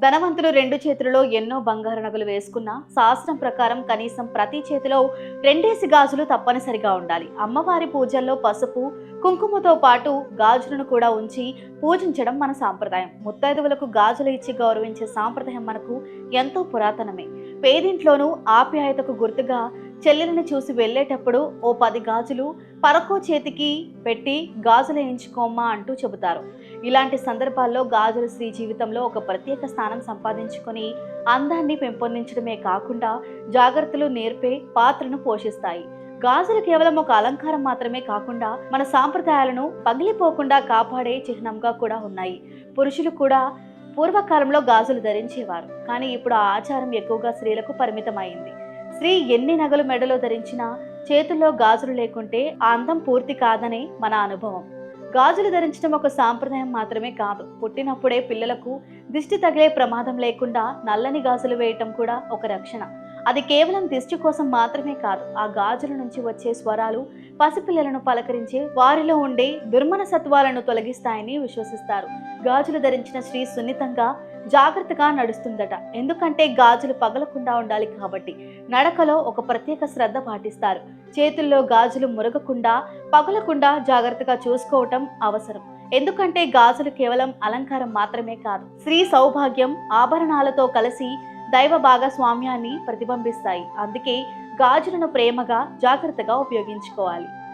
ధనవంతులు రెండు చేతులలో ఎన్నో బంగారు నగలు వేసుకున్న శాస్త్రం ప్రకారం కనీసం ప్రతి చేతిలో రెండేసి గాజులు తప్పనిసరిగా ఉండాలి. అమ్మవారి పూజల్లో పసుపు కుంకుమతో పాటు గాజులను కూడా ఉంచి పూజించడం మన సాంప్రదాయం. ముత్తైదువులకు గాజులు ఇచ్చి గౌరవించే సాంప్రదాయం మనకు ఎంతో పురాతనమే. పేదింట్లోనూ ఆప్యాయతకు గుర్తుగా చెల్లెలను చూసి వెళ్ళేటప్పుడు ఓ పది గాజులు పరకో చేతికి పెట్టి గాజులు వేయించుకోమ్మా అంటూ చెబుతారు. ఇలాంటి సందర్భాల్లో గాజులు స్త్రీ జీవితంలో ఒక ప్రత్యేక స్థానం సంపాదించుకొని అందాన్ని పెంపొందించడమే కాకుండా జాగ్రత్తలు నేర్పే పాత్రను పోషిస్తాయి. గాజులు కేవలం ఒక అలంకారం మాత్రమే కాకుండా మన సాంప్రదాయాలను పగిలిపోకుండా కాపాడే చిహ్నంగా కూడా ఉన్నాయి. పురుషులు కూడా పూర్వకాలంలో గాజులు ధరించేవారు. కానీ ఇప్పుడు ఆ ఆచారం ఎక్కువగా స్త్రీలకు పరిమితమైంది. స్త్రీ ఎన్ని నగలు మెడలో ధరించినా చేతుల్లో గాజులు లేకుంటే ఆ అందం పూర్తి కాదనే మన అనుభవం. గాజులు ధరించడం ఒక సాంప్రదాయం మాత్రమే కాదు. పుట్టినప్పుడే పిల్లలకు దిష్టి తగిలే ప్రమాదం లేకుండా నల్లని గాజులు వేయటం కూడా ఒక రక్షణ. అది కేవలం దిష్టి కోసం మాత్రమే కాదు ఆ గాజుల నుంచి వచ్చే స్వరాలు పసిపిల్లలను పలకరించే వారిలో ఉండే దుర్మన సత్వాలను తొలగిస్తాయని విశ్వసిస్తారు. గాజులు ధరించిన స్త్రీ సున్నితంగా జాగ్రత్తగా నడుస్తుందట. ఎందుకంటే గాజులు పగలకుండా ఉండాలి కాబట్టి నడకలో ఒక ప్రత్యేక శ్రద్ధ పాటిస్తారు. చేతుల్లో గాజులు మురగకుండా పగలకుండా జాగ్రత్తగా చూసుకోవటం అవసరం. ఎందుకంటే గాజులు కేవలం అలంకారం మాత్రమే కాదు స్త్రీ సౌభాగ్యం ఆభరణాలతో కలిసి దైవ భాగస్వామ్యాన్ని ప్రతిబింబిస్తాయి. అందుకే గాజులను ప్రేమగా జాగ్రత్తగా ఉపయోగించుకోవాలి.